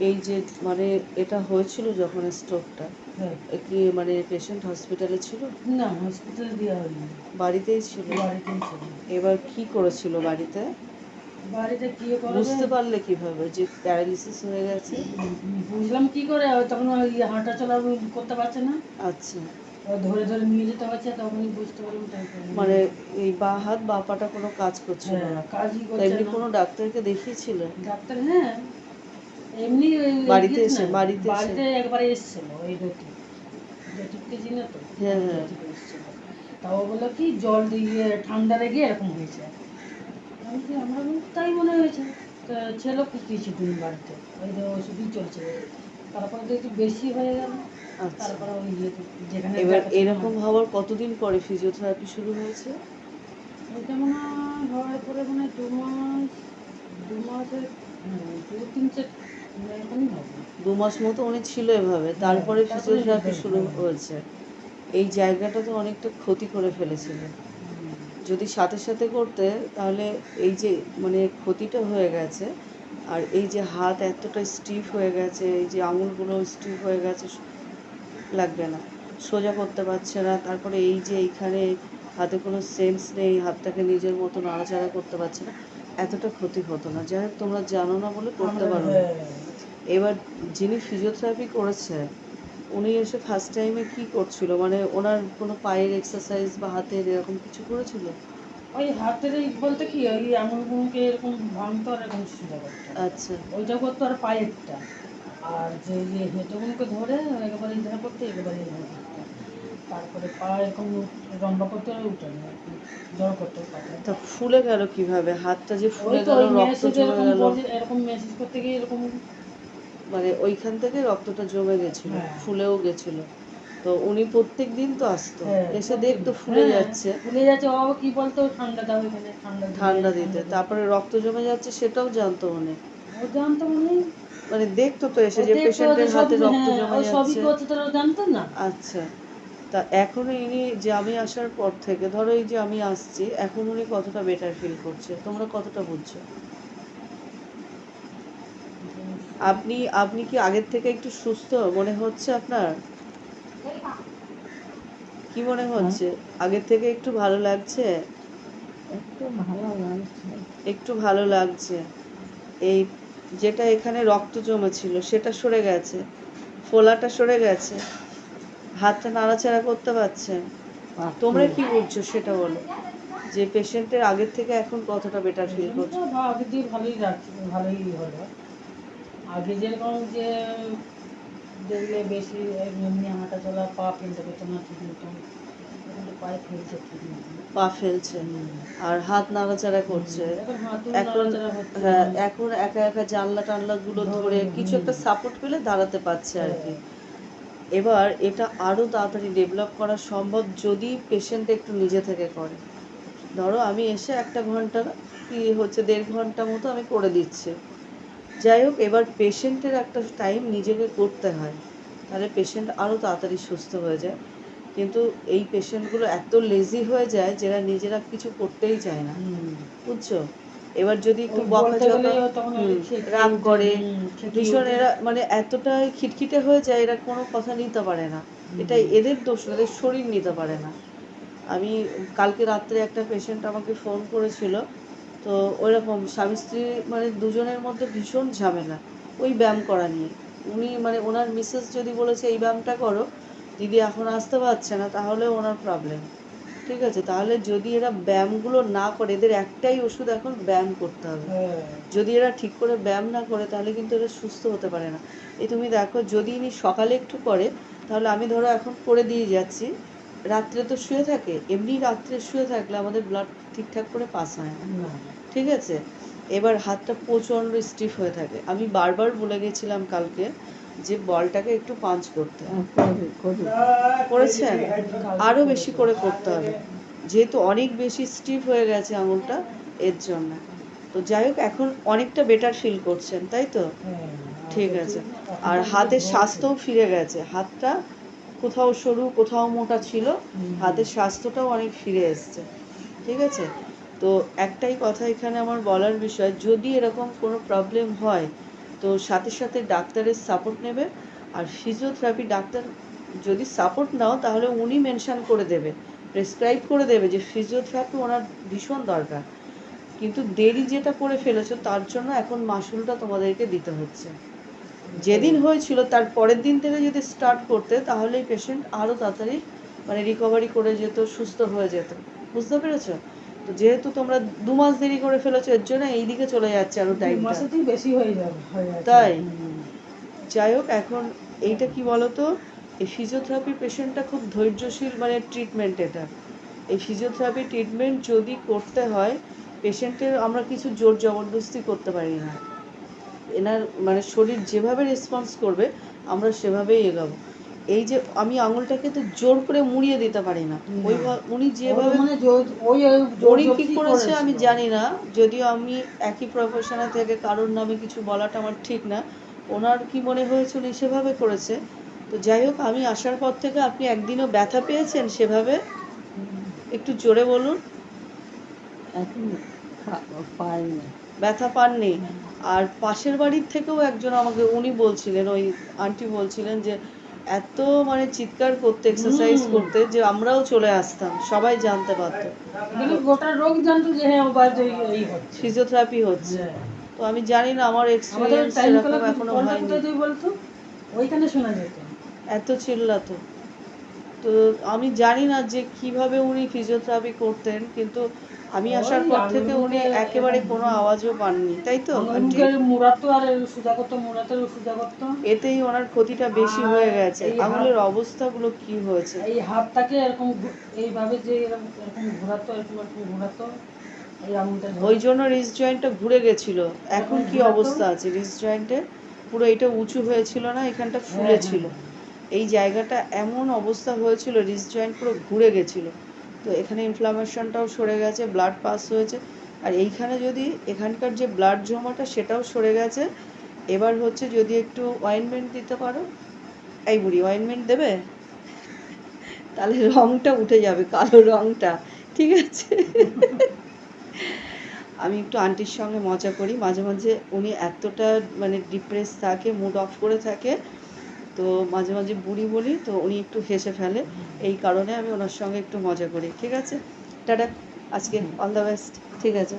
এই যে মানে এটা হয়েছিল যখন স্ট্রোকটা হ্যাঁ। কি মানে পেশেন্ট হসপিটালে ছিল? না হসপিটালে দেওয়া হয়নি। বাড়িতেই ছিল? বাড়িতেই ছিল। এবার কি করেছিল বাড়িতে? বাড়িতে কি করে বুঝতে পারলে কীভাবে যে প্যারালিসিস হয়ে গেছে? বুঝলাম কি করে তখন ওই হাঁটা চলা করতে পারছে না। আচ্ছা। ধরে ধরে নিয়ে যেতে পারছে তখনই বুঝতে পারলাম মানে এই বা হাত বা পাটা কোনো কাজ করছিল হ্যাঁ, না কাজই করছে এমনি না। কোনো ডাক্তারকে দেখিয়েছিল? ডাক্তার হ্যাঁ। এমনি বাড়িতে এসে, বাড়িতে বাড়িতে একবার এসেছিল ওই রতি রতিকে চিনো তো? হ্যাঁ, হ্যাঁ। তা ও বলল কি জল দিয়ে ঠান্ডা লেগে এরকম হয়েছে। আমি কি আমরা তাই মনে হয়েছে। ছিল কি কিছুদিন বাড়িতে। ওই যে ওষুধই চলছে। তারপরে দেখি বেশি হয়ে গেল। আচ্ছা। তারপরে ওই যেখানে এবার এরকম হওয়ার কতদিন পরে ফিজিওথেরাপি শুরু হয়েছে? ওইটা মনে হয় হওয়ার পরে মনে হয় দু মাস দু মাসের দু মাস মতো উনি ছিল এভাবে। তারপরে হ্যাঁ, ফিজিওথেরাপি হ্যাঁ, শুরু হ্যাঁ। হয়েছে। এই জায়গাটা তো অনেকটা ক্ষতি করে ফেলেছিল। যদি সাথে সাথে করতে তাহলে এই যে মানে ক্ষতিটা হয়ে গেছে আর এই যে হাত এতটা স্টিফ হয়ে গেছে এই যে আঙুলগুলো স্টিফ হয়ে গেছে লাগবে না। সোজা করতে পারছে না। তারপরে এই যে এইখানে হাতে কোনো সেন্স নেই হাতটাকে নিজের মতো নাড়াচাড়া করতে পারছে না। এতটা ক্ষতি হতো না। যাই হোক তোমরা জানো না বলে করতে পারো না। হ্যাঁ, এবার যিনি ফিজিওথেরাপি করেছে উনি এসে ফার্স্ট টাইমে কি করছিল? মানে ওনার কোনো পায়ের এক্সারসাইজ বা হাতের এরকম কিছু করেছিল? ওই হাতের এই বলতে কি ওই আঙুলগুলোকে এরকম ভাঙতো আর এরকম সোজা করতো আচ্ছা। ওইটা করতো আর পায়েরটা। আর যে যে হেঁটোগুলোকে ধরে একেবারে ইধারা করতে একেবারে তারপরে পা এরকম লম্বা করতে আর উঠে না। জড় করতে পারে তা ফুলে গেল কীভাবে? হাতটা যে ফুলে গেল রক্ত জমে এরকম গেল। এরকম মেসেজ করতে গিয়ে এরকম মানে ওইখান থেকে রক্তটা জমে গেছিল হ্যাঁ। ফুলেও গেছিল। তো উনি প্রত্যেক দিন তো আসতো। হ্যাঁ, এসে দেখতো ফুলে হ্যাঁ, যাচ্ছে। ফুলে যাচ্ছে ও কি বলতো? ঠান্ডা দাও এখানে ঠান্ডা দিতে, ঠান্ডা দিতে। তারপরে রক্ত জমে যাচ্ছে সেটাও জানতো উনি। ও জানতো মানে মানে দেখতো তো এসে যে পেশেন্টের হাতে রক্ত জমে ও সবই যাচ্ছে। করছে তোরা জানতো না। আচ্ছা। তা এখন ইনি যে আমি আসার পর থেকে ধরো এই যে আমি আসছি এখন উনি কতটা বেটার ফিল করছে? তোমরা কতটা বুঝছ? আপনি আপনি কি আগের থেকে একটু সুস্থ মনে হচ্ছে আপনার? কি মনে হচ্ছে? আগের থেকে একটু ভালো লাগছে? একটু ভালো লাগছে। একটু ভালো লাগছে। এই যেটা এখানে রক্ত জমেছিল সেটা সরে গেছে। ফোলাটা সরে গেছে। হাতটা নাড়াচাড়া করতে পারছে। তোমরা কি বলছো সেটা বলো। যে পেশেন্টের আগের থেকে এখন কতটা বেটার ফিল করছ? তো আগে দিয়ে ভালোই রাখছে ভালোই হলো। আগে যেরকম যে দেখলে বেশি এমনি হাঁটা চলা পা ফেলতে পেতো না ঠিক মতন। এখন তো পায়ে ফেলছে ঠিক পা ফেলছে। আর হাত নাড়াচাড়া করছে। এখন এখন হ্যাঁ এখন একা একা জানলা টানলা গুলো ধরে, ধরে। কিছু একটা সাপোর্ট পেলে দাঁড়াতে পারছে আর কি। হ্যাঁ। এবার এটা আরও তাড়াতাড়ি ডেভেলপ করা সম্ভব যদি পেশেন্ট একটু নিজে থেকে করে। ধরো আমি এসে একটা ঘণ্টা কি হচ্ছে দেড় ঘণ্টা মতো আমি করে দিচ্ছি। যাই হোক এবার পেশেন্টের একটা টাইম নিজেকে করতে হয়। তাহলে পেশেন্ট আরও তাড়াতাড়ি সুস্থ হয়ে যায়। কিন্তু এই পেশেন্টগুলো এত লেজি হয়ে যায় যারা নিজেরা কিছু করতেই চায় না। বুঝছ? এবার যদি একটু রাগ করে। ভীষণ এরা মানে এতটাই খিটখিটে হয়ে যায় এরা কোনো কথা নিতে পারে না। এটা এদের দোষ না, এদের শরীর নিতে পারে না। আমি কালকে রাত্রে একটা পেশেন্ট আমাকে ফোন করেছিল তো ওইরকম স্বামী স্ত্রী মানে দুজনের মধ্যে ভীষণ ঝামেলা ওই ব্যায়াম করা নিয়ে। উনি মানে ওনার মিসেস যদি বলেছে এই ব্যায়ামটা করো দিদি এখন আসতে পারছে না তাহলে ওনার প্রবলেম ঠিক আছে তাহলে যদি এরা ব্যায়ামগুলো না করে এদের একটাই ওষুধ এখন ব্যায়াম করতে হবে। হ্যাঁ। যদি এরা ঠিক করে ব্যায়াম না করে তাহলে কিন্তু এরা সুস্থ হতে পারে না। এই তুমি দেখো যদি ইনি সকালে একটু করে তাহলে আমি ধরো এখন করে দিয়ে যাচ্ছি রাত্রে তো শুয়ে থাকে এমনি রাত্রে শুয়ে থাকলে আমাদের ব্লাড ঠিকঠাক করে পাস হয় না। না। ঠিক আছে? এবার হাতটা প্রচণ্ড স্টিফ হয়ে থাকে। আমি বারবার বলে গেছিলাম কালকে যে বলটাকে একটু পাঞ্চ করতে করেছেন? আরও বেশি করে করতে হবে। যেহেতু অনেক বেশি স্টিফ হয়ে গেছে আঙুলটা এর জন্য। তো যাই হোক এখন অনেকটা বেটার ফিল করছেন তাই তো? হ্যাঁ। ঠিক আছে। আর হাতের স্বাস্থ্যও ফিরে গেছে। হাতটা কোথাও সরু কোথাও মোটা ছিল হাতের স্বাস্থ্যটাও অনেক ফিরে এসছে। ঠিক আছে? তো একটাই কথা এখানে আমার বলার বিষয় যদি এরকম কোনো প্রবলেম হয় তো সাথে সাথে ডাক্তারের সাপোর্ট নেবে। আর ফিজিওথেরাপি ডাক্তার যদি সাপোর্ট নাও, তাহলে উনি মেনশন করে দেবে প্রেসক্রাইব করে দেবে যে ফিজিওথেরাপি ওনার ভীষণ দরকার। কিন্তু দেরি যেটা করে ফেলেছো, তার জন্য এখন মাসুলটা তোমাদেরকে দিতে হচ্ছে। যেদিন হয়েছিল, তার পরের দিন থেকে যদি স্টার্ট করতে তাহলে পেশেন্ট আরও তাড়াতাড়ি মানে রিকভারি করে যেত, সুস্থ হয়ে যেত। বুঝতে পেরেছ? তো যেহেতু তোমরা দু মাস দেরি করে ফেলেছো এর জন্য এই দিকে চলে যাচ্ছে আরও দু টাইমটা মাসেতেই বেশি হয়ে যাবে তাই? যাই হোক এখন এইটা কি বলতো? এই ফিজিওথেরাপি পেশেন্টটা খুব ধৈর্যশীল মানে ট্রিটমেন্ট এটা। এই ফিজিওথেরাপি ট্রিটমেন্ট যদি করতে হয় পেশেন্টের আমরা কিছু জোর জবরদস্তি করতে পারি না। এনার মানে শরীর যেভাবে রেসপন্স করবে আমরা সেভাবেই এগাবো। এই যে আমি আঙুলটাকে তো জোর করে মুড়িয়ে দিতে পারি না। ওই উনি যেভাবে মানে উনি কি করেছে আমি জানি না যদিও আমি একই প্রফেশনে থেকে কারোর নামে কিছু বলাটা আমার ঠিক না। ওনার কি মনে হয়েছে উনি সেভাবে করেছে? তো যাই হোক আমি আসার পর থেকে আপনি একদিনও ব্যথা পেয়েছেন সেভাবে? একটু জোরে বলুন। ব্যথা পাননি? আর পাশের বাড়ির থেকেও একজন আমাকে উনি বলছিলেন ওই আন্টি বলছিলেন যে এত মানে চিৎকার করতে এক্সারসাইজ করতে যে আমরাও চলে আসতাম সবাই জানতে পারতো। গোটা রোগ জানতো যে হ্যাঁ ফিজিওথেরাপি হচ্ছে। তো আমি জানি না আমার এক্সপিরিয়েন্স এরকম এখনও হয়নি। ওইখানে শোনা যেত। এত চিল্লাতো। তো আমি জানি না যে কীভাবে উনি ফিজিওথেরাপি করতেন কিন্তু আমি আসার পর থেকে উনি একেবারে কোনো আওয়াজও পাননি তাই তো? এতেই ওনার ক্ষতিটা বেশি হয়ে গেছে। আঙুলের অবস্থাগুলো কি হয়েছে? এই হাতটাকে এরকম এইভাবে যে এরকম ঘোরাতো এরকম এরকম ঘোরাতো ওই জন্য রিস্ট জয়েন্টটা ঘুরে গেছিল। এখন কি অবস্থা আছে? রিস্ট জয়েন্টে পুরো এটা উঁচু হয়েছিল না? এখানটা হ্যাঁ, ফুলে হ্যাঁ, ছিল হ্যাঁ। এই জায়গাটা এমন অবস্থা হয়েছিল রিস্ট জয়েন্ট পুরো ঘুরে গেছিল। তো এখানে ইনফ্লামেশনটাও সরে গেছে ব্লাড পাস হয়েছে। আর এইখানে যদি এখানকার যে ব্লাড জমাটা, সেটাও সরে গেছে। এবার হচ্ছে যদি একটু অয়েনমেন্ট দিতে পারো। এই বুড়ি অয়েনমেন্ট দেবে? তাহলে রঙটা উঠে যাবে, কালো রঙটা ঠিক আছে? আমি একটু আন্টির সঙ্গে মজা করি। মাঝে মাঝে উনি এতটা মানে ডিপ্রেস থাকে মুড অফ করে থাকে। তো মাঝে মাঝে বুড়ি বলি, তো উনি একটু হেসে ফেলে। এই কারণে আমি ওনার সঙ্গে একটু মজা করি, ঠিক আছে? টাটা, আজকে অল দ্য বেস্ট ঠিক আছে?